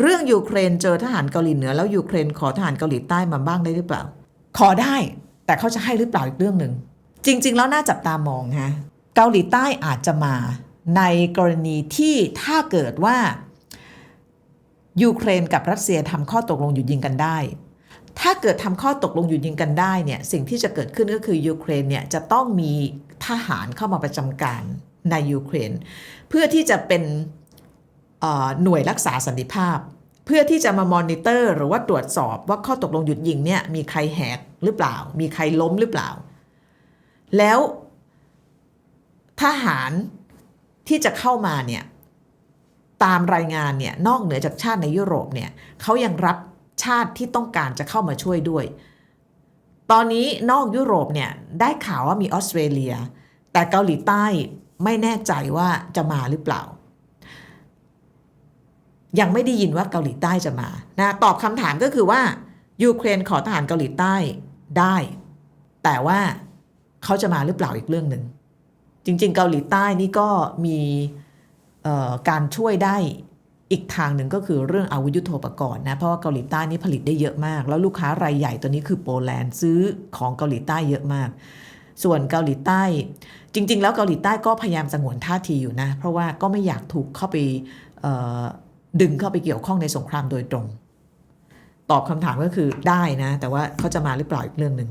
เรื่องยูเครนเจอทหารเกาหลีเหนือแล้วยูเครนขอทหารเกาหลีใต้มาบ้างได้หรือเปล่า ขอได้ แต่เขาจะให้หรือเปล่าอีกเรื่องหนึ่งจริง ๆ แล้วน่าจับตามองฮะเกาหลีใต้อาจจะมาในกรณีที่ถ้าเกิดว่ายูเครนกับรัสเซียทำข้อตกลงหยุดยิงกันได้ ถ้าเกิดทำข้อตกลงหยุดยิงกันได้เนี่ยสิ่งที่จะเกิดขึ้นก็คือยูเครนเนี่ยจะต้องมีทหารเข้ามาประจำการในยูเครน เพื่อที่จะเป็น หน่วยรักษาสันติภาพ เพื่อที่จะมามอนิเตอร์ หรือว่าตรวจสอบว่าข้อตกลงหยุดยิงเนี่ยมีใครแหกหรือเปล่า มีใครล้มหรือเปล่า แล้วทหารที่จะเข้ามาเนี่ยตามรายงานเนี่ยนอกเหนือจากชาติในยุโรปเนี่ยเขายังรับชาติที่ต้องการจะเข้ามาช่วยด้วย ตอนนี้นอกยุโรปเนี่ยได้ข่าวว่ามีออสเตรเลีย แต่เกาหลีใต้ไม่แน่ใจว่าจะมาหรือเปล่า ยังไม่ได้ยินว่าเกาหลีใต้จะมานะตอบคำถามก็คือว่ายูเครนขอทหารเกาหลีใต้ได้ แต่ว่าเขาจะมาหรือเปล่าอีกเรื่องหนึ่งจริง ๆ เกาหลีใต้นี่ก็มีการช่วยได้อีกทางหนึ่งก็คือเรื่องอาวุธยุโทโธปกรณ์นะ เพราะว่าเกาหลีใต้นี่ผลิตได้เยอะมาก แล้วลูกค้ารายใหญ่ตัวนี้คือโปแลนด์ซื้อของเกาหลีใต้เยอะมาก ส่วนเกาหลีใต้ จริง ๆ แล้วเกาหลีใต้ก็พยายามสงวนท่าทีอยู่นะ เพราะว่าก็ไม่อยากถูกเข้าไป ดึงเข้าไปเกี่ยวข้องในสงครามโดยตรง ตอบคำถามก็คือได้นะ แต่ว่าเขาจะมาหรือเปล่าอีกเรื่องหนึ่ง